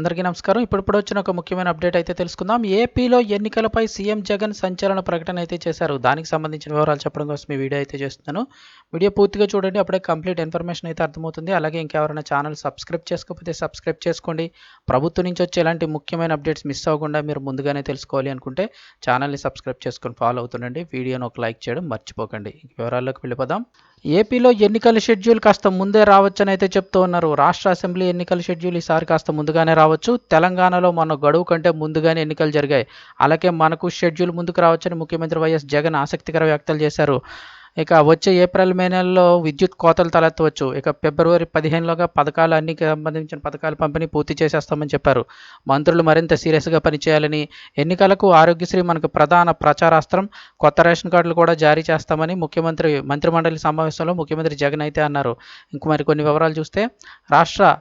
అందరికీ నమస్కారం. ఇప్పుడు వచ్చిన ఒక ముఖ్యమైన అప్డేట్ అయితే తెలుసుకుందాం. ఏపీలో ఎన్నికలపై సీఎం జగన్ సంచలన ప్రకటన అయితే చేశారు. దానికి సంబంధించిన వివరాలు చెప్పడం కోసం మీ వీడియో అయితే చేస్తున్నాను. వీడియో పూర్తిగా చూడండి. అప్పుడే కంప్లీట్ ఇన్ఫర్మేషన్ అయితే అర్థమవుతుంది. అలాగే ఇంకెవరైనా ఛానల్ సబ్స్క్రైబ్ చేసుకోకపోతే సబ్స్క్రైబ్ చేసుకోండి. ప్రభుత్వం నుంచి వచ్చే ఎలాంటి ముఖ్యమైన అప్డేట్స్ మిస్ అవ్వకుండా మీరు ముందుగానే తెలుసుకోవాలి అనుకుంటే ఛానల్ని సబ్స్క్రైబ్ చేసుకొని ఫాలో అవుతుండండి. వీడియోను ఒక లైక్ చేయడం మర్చిపోకండి. వివరాల్లోకి వెళ్ళిపోదాం. ఏపీలో ఎన్నికల షెడ్యూల్ కాస్త ముందే రావచ్చని అయితే చెప్తూ ఉన్నారు. రాష్ట్ర అసెంబ్లీ ఎన్నికల షెడ్యూల్ ఈసారి కాస్త ముందుగానే రావచ్చు. తెలంగాణలో మన గడువు కంటే ముందుగానే ఎన్నికలు జరిగాయి. అలాగే మనకు షెడ్యూల్ ముందుకు రావచ్చని ముఖ్యమంత్రి వైఎస్ జగన్ ఆసక్తికర వ్యాఖ్యలు చేశారు. ఇక వచ్చే ఏప్రిల్ మే నెలలో విద్యుత్ కోతలు తలెత్తవచ్చు. ఇక ఫిబ్రవరి పదిహేనులోగా పథకాలు అన్ని సంబంధించిన పథకాల పంపిణీ పూర్తి చేసేస్తామని చెప్పారు. మంత్రులు మరింత సీరియస్గా పనిచేయాలని ఎన్నికలకు ఆరోగ్యశ్రీ మనకు ప్రధాన ప్రచారాస్త్రం కొత్త రేషన్ కార్డులు కూడా జారీ చేస్తామని ముఖ్యమంత్రి మంత్రిమండలి సమావేశంలో ముఖ్యమంత్రి జగన్ అయితే అన్నారు. ఇంక మరి కొన్ని వివరాలు చూస్తే రాష్ట్ర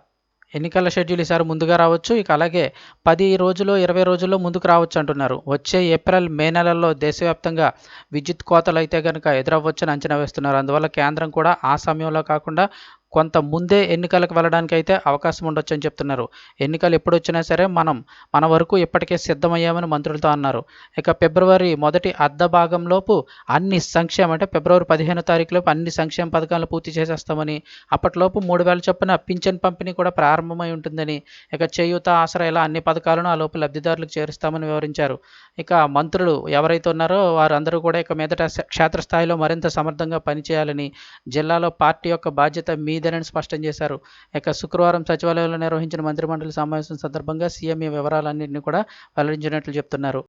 ఎన్నికల షెడ్యూల్ ఈసారి ముందుగా రావచ్చు. ఇక అలాగే పది రోజులు ఇరవై రోజుల్లో ముందుకు రావచ్చు అంటున్నారు. వచ్చే ఏప్రిల్ మే నెలల్లో దేశవ్యాప్తంగా విద్యుత్ కోతలు అయితే కనుక ఎదురవ్వచ్చని అంచనా వేస్తున్నారు. అందువల్ల కేంద్రం కూడా ఆ సమయంలో కాకుండా కొంత ముందే ఎన్నికలకు వెళ్ళడానికి అయితే అవకాశం ఉండొచ్చు అని చెప్తున్నారు. ఎన్నికలు ఎప్పుడు వచ్చినా సరే మనం మన వరకు ఇప్పటికే సిద్ధమయ్యామని మంత్రులతో అన్నారు. ఇక ఫిబ్రవరి మొదటి అర్ధ భాగంలోపు అన్ని సంక్షేమ అంటే ఫిబ్రవరి పదిహేనో తారీఖులోపు అన్ని సంక్షేమ పథకాలను పూర్తి చేసేస్తామని అప్పటిలోపు మూడు వేల చొప్పున పింఛన్ పంపిణీ కూడా ప్రారంభమై ఉంటుందని ఇక చేయూత ఆసరా ఇలా అన్ని పథకాలను ఆ లోపు లబ్ధిదారులకు చేరుస్తామని వివరించారు. ఇక మంత్రులు ఎవరైతే ఉన్నారో వారందరూ కూడా ఇక మీదట క్షేత్రస్థాయిలో మరింత సమర్థంగా పనిచేయాలని జిల్లాలో పార్టీ యొక్క బాధ్యత మీ శ్రీధరన్ స్పష్టం చేశారు. ఇక శుక్రవారం సచివాలయంలో నిర్వహించిన మంత్రిమండలి సమావేశం సందర్భంగా సీఎం ఈ వివరాలన్నింటినీ కూడా వెల్లడించినట్లు చెప్తున్నారు.